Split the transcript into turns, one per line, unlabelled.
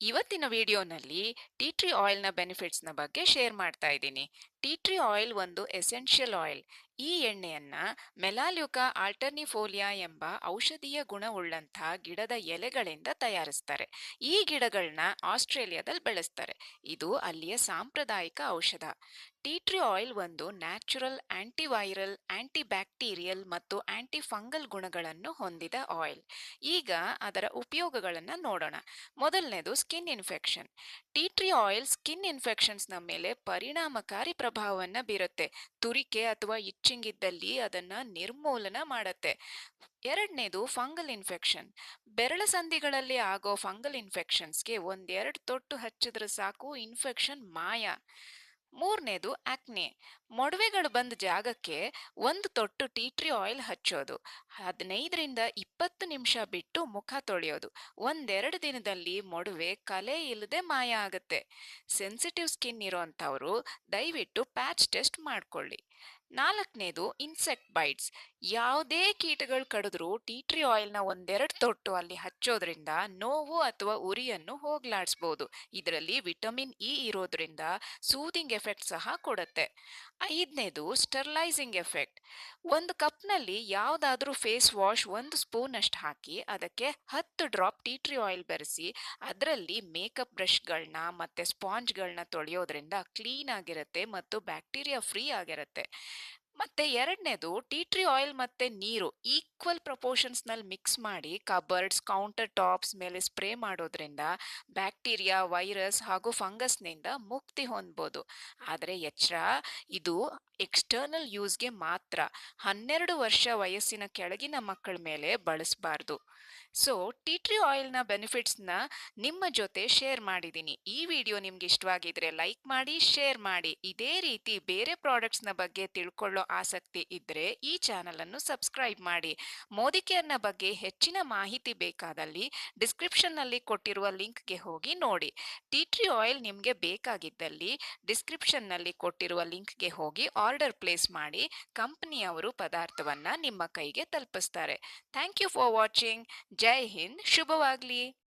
ಇವತ್ತಿನ ವಿಡಿಯೋನಲ್ಲಿ tea tree ಆಯಿಲ್ನ ಬೆನಿಫಿಟ್ಸ್ನ ಬಗ್ಗೆ ಶೇರ್ ಮಾಡ್ತಾ ಇದ್ದೀನಿ. ಟೀ ಟ್ರೀ ಆಯಿಲ್ ಒಂದು ಎಸೆನ್ಷಿಯಲ್ ಆಯಿಲ್ ಈ ಎಣ್ಣೆಯನ್ನ ಮೆಲಾಲ್ಯುಕಾ ಆಲ್ಟರ್ನಿಫೋಲಿಯಾ ಎಂಬ ಔಷಧೀಯ ಗುಣವುಳ್ಳಂಥ ಗಿಡದ ಎಲೆಗಳಿಂದ ತಯಾರಿಸ್ತಾರೆ. ಈ ಗಿಡಗಳನ್ನ ಆಸ್ಟ್ರೇಲಿಯಾದಲ್ಲಿ ಬೆಳೆಸ್ತಾರೆ. ಇದು ಅಲ್ಲಿಯ ಸಾಂಪ್ರದಾಯಿಕ ಔಷಧ. ಟೀಟ್ರಿ ಆಯಿಲ್ ಒಂದು ನ್ಯಾಚುರಲ್ ಆಂಟಿವೈರಲ್ ಆಂಟಿ ಬ್ಯಾಕ್ಟೀರಿಯಲ್ ಮತ್ತು ಆಂಟಿ ಫಂಗಲ್ ಗುಣಗಳನ್ನು ಹೊಂದಿದ ಆಯಿಲ್. ಈಗ ಅದರ ಉಪಯೋಗಗಳನ್ನು ನೋಡೋಣ. ಮೊದಲನೇದು skin infection. Tea tree oil skin ಇನ್ಫೆಕ್ಷನ್ಸ್ನ ಮೇಲೆ ಪರಿಣಾಮಕಾರಿ ಪ್ರಭಾವವನ್ನು ಬೀರುತ್ತೆ. ತುರಿಕೆ ಅಥವಾ ಇಚ್ಚಿಂಗ್ ಇದ್ದಲ್ಲಿ ಅದನ್ನ ನಿರ್ಮೂಲನ ಮಾಡತ್ತೆ. ಎರಡನೇದು ಫಂಗಲ್ ಇನ್ಫೆಕ್ಷನ್. ಬೆರಳ ಸಂಧಿಗಳಲ್ಲಿ ಆಗೋ ಫಂಗಲ್ ಇನ್ಫೆಕ್ಷನ್ಸ್ಗೆ ಒಂದೆರಡು ತೊಟ್ಟು ಹಚ್ಚಿದ್ರೆ ಸಾಕು ಇನ್ಫೆಕ್ಷನ್ ಮಾಯ. ಮೂರನೇದು ಆಕ್ನೆ. ಮೊಡವೆಗಳು ಬಂದ ಜಾಗಕ್ಕೆ ಒಂದು ತೊಟ್ಟು ಟೀ ಟ್ರೀ ಆಯಿಲ್ ಹಚ್ಚೋದು. ಹದಿನೈದರಿಂದ ಇಪ್ಪತ್ತು ನಿಮಿಷ ಬಿಟ್ಟು ಮುಖ ತೊಳೆಯೋದು. ಒಂದೆರಡು ದಿನದಲ್ಲಿ ಮೊಡವೆ ಕಲೆ ಇಲ್ಲದೆ ಮಾಯ ಆಗುತ್ತೆ. ಸೆನ್ಸಿಟಿವ್ ಸ್ಕಿನ್ ಇರೋಂಥವ್ರು ದಯವಿಟ್ಟು ಪ್ಯಾಚ್ ಟೆಸ್ಟ್ ಮಾಡ್ಕೊಳ್ಳಿ. ನಾಲ್ಕನೇದು ಇನ್ಸೆಕ್ಟ್ ಬೈಟ್ಸ್ ಯಾವುದೇ ಕೀಟಗಳು ಕಡಿದ್ರೂ ಟೀ ಟ್ರೀ ಆಯಿಲ್ನ ಒಂದೆರಡು ತೊಟ್ಟು ಅಲ್ಲಿ ಹಚ್ಚೋದ್ರಿಂದ ನೋವು ಅಥವಾ ಉರಿಯನ್ನು ಹೋಗ್ಲಾಡಿಸ್ಬೋದು. ಇದರಲ್ಲಿ ವಿಟಮಿನ್ ಇ ಇರೋದ್ರಿಂದ ಸೂದಿಂಗ್ ಎಫೆಕ್ಟ್ ಸಹ ಕೊಡುತ್ತೆ. ಐದನೇದು ಸ್ಟರ್ಲೈಸಿಂಗ್ ಎಫೆಕ್ಟ್ ಒಂದು ಕಪ್ನಲ್ಲಿ ಯಾವುದಾದ್ರೂ ಫೇಸ್ ವಾಶ್ ಒಂದು ಸ್ಪೂನ್ ಅಷ್ಟು ಹಾಕಿ ಅದಕ್ಕೆ ಹತ್ತು ಡ್ರಾಪ್ ಟೀ ಟ್ರೀ ಆಯಿಲ್ ಬೆರೆಸಿ ಅದರಲ್ಲಿ ಮೇಕಪ್ ಬ್ರಷ್ಗಳನ್ನ ಮತ್ತು ಸ್ಪಾಂಜ್ಗಳನ್ನ ತೊಳೆಯೋದ್ರಿಂದ ಕ್ಲೀನ್ ಆಗಿರುತ್ತೆ ಮತ್ತು ಬ್ಯಾಕ್ಟೀರಿಯಾ ಫ್ರೀ ಆಗಿರುತ್ತೆ. ಮತ್ತೆ ಎರಡನೇದು ಟೀ ಟ್ರೀ ಆಯಿಲ್ ಮತ್ತೆ ನೀರು ಈಕ್ವಲ್ ಪ್ರಪೋರ್ಷನ್ಸ್ನಲ್ಲಿ ಮಿಕ್ಸ್ ಮಾಡಿ ಕಬರ್ಡ್ಸ್ ಕೌಂಟರ್ ಟಾಪ್ಸ್ ಮೇಲೆ ಸ್ಪ್ರೇ ಮಾಡೋದ್ರಿಂದ ಬ್ಯಾಕ್ಟೀರಿಯಾ ವೈರಸ್ ಹಾಗೂ ಫಂಗಸ್ನಿಂದ ಮುಕ್ತಿ ಹೊಂದ್ಬೋದು. ಆದರೆ ಎಚ್ಚರ ಇದು ಎಕ್ಸ್ಟರ್ನಲ್ ಯೂಸ್ಗೆ ಮಾತ್ರ ಹನ್ನೆರಡು ವರ್ಷ ವಯಸ್ಸಿನ ಕೆಳಗಿನ ಮಕ್ಕಳ ಮೇಲೆ ಬಳಸಬಾರ್ದು. ಸೊ ಟೀ ಟ್ರೀ ಆಯಿಲ್ನ ಬೆನಿಫಿಟ್ಸ್ನ ನಿಮ್ಮ ಜೊತೆ ಶೇರ್ ಮಾಡಿದ್ದೀನಿ ಈ ವಿಡಿಯೋ ನಿಮ್ಗೆ ಇಷ್ಟವಾಗಿದ್ರೆ ಲೈಕ್ ಮಾಡಿ ಶೇರ್ ಮಾಡಿ. ಇದೇ ರೀತಿ ಬೇರೆ ಪ್ರಾಡಕ್ಟ್ಸ್ನ ಬಗ್ಗೆ ತಿಳ್ಕೊಳ್ಳೋ ಆಸಕ್ತಿ ಇದ್ದರೆ ಈ ಚಾನಲನ್ನು ಸಬ್ಸ್ಕ್ರೈಬ್ ಮಾಡಿ. ಮೋದಿ ಕೇರ್ನ ಬಗ್ಗೆ ಹೆಚ್ಚಿನ ಮಾಹಿತಿ ಬೇಕಾದಲ್ಲಿ ಡಿಸ್ಕ್ರಿಪ್ಷನ್ನಲ್ಲಿ ಕೊಟ್ಟಿರುವ ಲಿಂಕ್ಗೆ ಹೋಗಿ ನೋಡಿ. ಟೀ ಟ್ರೀ ಆಯಿಲ್ ನಿಮಗೆ ಬೇಕಾಗಿದ್ದಲ್ಲಿ ಡಿಸ್ಕ್ರಿಪ್ಷನ್ನಲ್ಲಿ ಕೊಟ್ಟಿರುವ ಲಿಂಕ್ಗೆ ಹೋಗಿ ಆರ್ಡರ್ ಪ್ಲೇಸ್ ಮಾಡಿ ಕಂಪನಿಯವರು ಪದಾರ್ಥವನ್ನು ನಿಮ್ಮ ಕೈಗೆ ತಲುಪಿಸ್ತಾರೆ. Thank you for watching. ಜೈ ಹಿಂದ್. ಶುಭವಾಗಲಿ.